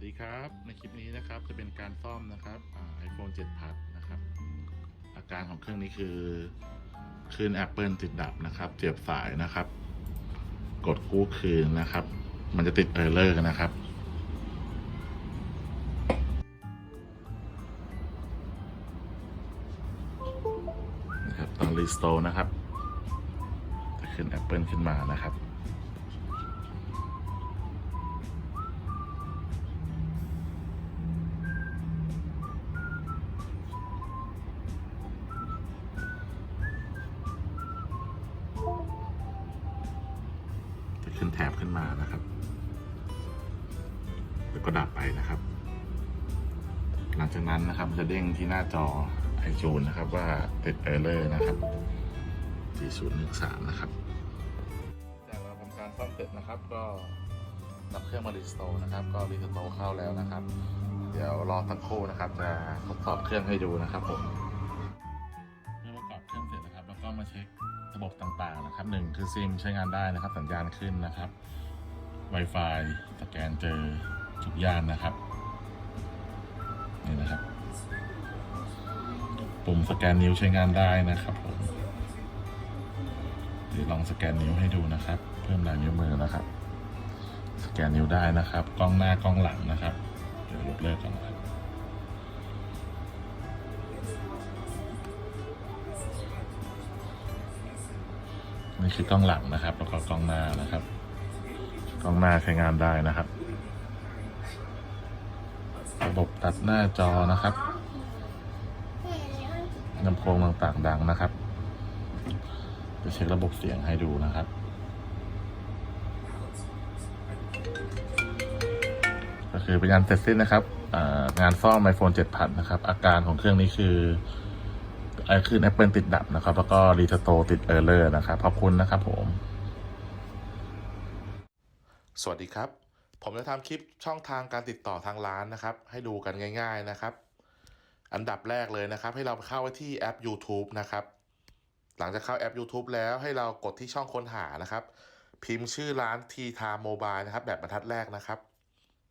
วัสดีครับ ในคลิปนี้นะครับจะเป็นการซ่อมนะครับไอโฟน7 Plus นะครับ อาการของเครื่องนี้คือคืน Apple ติดดับนะครับเจียบสายนะครับ กดกู้คืนนะครับ มันจะติดเออร์เลอร์นะครับนะครับต้องรีสโตร์นะครับจะขึ้น Apple ขึ้นมานะครับ จะขึ้นแถบขึ้นมานะครับ แล้วก็ดับไปนะครับ หลังจากนั้นนะครับมันจะเด้งที่หน้าจอไอจูนนะครับว่าติดเออร์เลอร์นะครับ4013นะครับจากเราทำการซ่อมเสร็จนะครับ ก็นำเครื่องมารีสโตร์นะครับ ก็รีสโตร์เข้าแล้วนะครับ เดี๋ยวรอสักครู่นะครับ จะทดสอบเครื่องให้ดูนะครับผมเมื่อประกอบเครื่องเสร็จนะครับ แล้วก็มาเช็ค ระบบต่างๆนะครับหนึ่งคือซิมใช้งานได้นะครับ สัญญาณขึ้นนะครับ Wi-Fi สแกนเจอทุกย่านนะครับนี่นะครับ ปุ่มสแกนนิ้วใช้งานได้นะครับผมเดี๋ยวลองสแกนนิ้วให้ดูนะครับ เพิ่มลายนิ้วมือนะครับ สแกนนิ้วได้นะครับ กล้องหน้ากล้องหลังนะครับ เดี๋ยวยกเลิกก่อนนะครับ นี่คือกล้องหลังนะครับ แล้วก็กล้องหน้านะครับ กล้องหน้าใช้งานได้นะครับ ระบบตัดหน้าจอนะครับลำโพงต่างๆดังนะครับ จะเช็คระบบเสียงให้ดูนะครับก็คือเป็นงานเสร็จสิ้นนะครับงานซ่อม iPhone 7 Plus นะครับ อาการของเครื่องนี้คือ ไอคือ Apple ติดดับนะครับ แล้วก็รีสโตติดเออร์เลอร์นะครับ ขอบคุณนะครับผม สวัสดีครับ ผมจะทำคลิปช่องทางการติดต่อทางร้านนะครับ ให้ดูกันง่าย ๆนะครับ อันดับแรกเลยนะครับ ให้เราเข้าไปที่แอป YouTube นะครับ หลังจากเข้าแอป YouTube แล้วให้เรากดที่ช่องค้นหานะครับ พิมพ์ชื่อร้านทีทาโมบายนะครับ แบบบรรทัดแรกนะครับ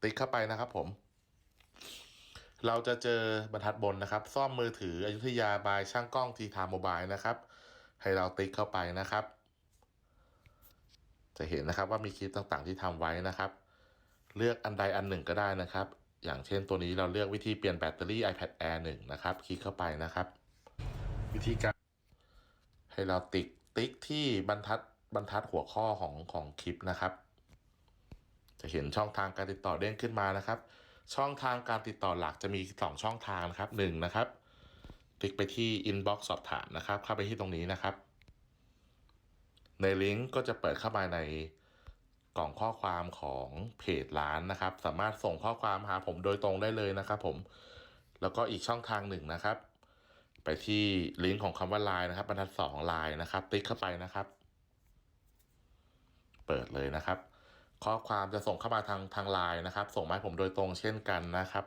ติ๊กเข้าไปนะครับผม เราจะเจอบรรทัดบนนะครับ ซ่อมมือถืออยุธยาบายช่างกล้องทีทาโมบายนะครับ ให้เราติ๊กเข้าไปนะครับ จะเห็นนะครับว่ามีคลิปต่างๆ ที่ทำไว้นะครับ เลือกอันใดอันหนึ่งก็ได้นะครับ อย่างเช่นตัวนี้เราเลือกวิธีเปลี่ยนแบตเตอรี่ iPad Air 1 นะครับ คลิกเข้าไปนะครับ วิธีการ ให้เราติ๊กติ๊กที่บรรทัดบรรทัดหัวข้อของของคลิปนะครับ จะเห็นช่องทางการติดต่อเด้งขึ้นมานะครับ ช่องทางการติดต่อหลักจะมี 2 ช่องทางนะครับหนึ่งนะครับคลิกไปที่ inbox สอบถามนะครับ เข้าไปที่ตรงนี้นะครับ ในลิงก์ก็จะเปิดเข้ามาในกล่องข้อความของเพจร้านนะครับ สามารถส่งข้อความหาผมโดยตรงได้เลยนะครับ ผม แล้วก็อีกช่องทางหนึ่งนะครับ ไปที่ลิงก์ของคำว่า Line นะครับบรรทัดสอง Line นะครับ ติ๊กเข้าไปนะครับ เปิดเลยนะครับ ข้อความจะส่งเข้ามาทางทางไลน์นะครับ ส่งมาให้ผมโดยตรงเช่นกันนะครับ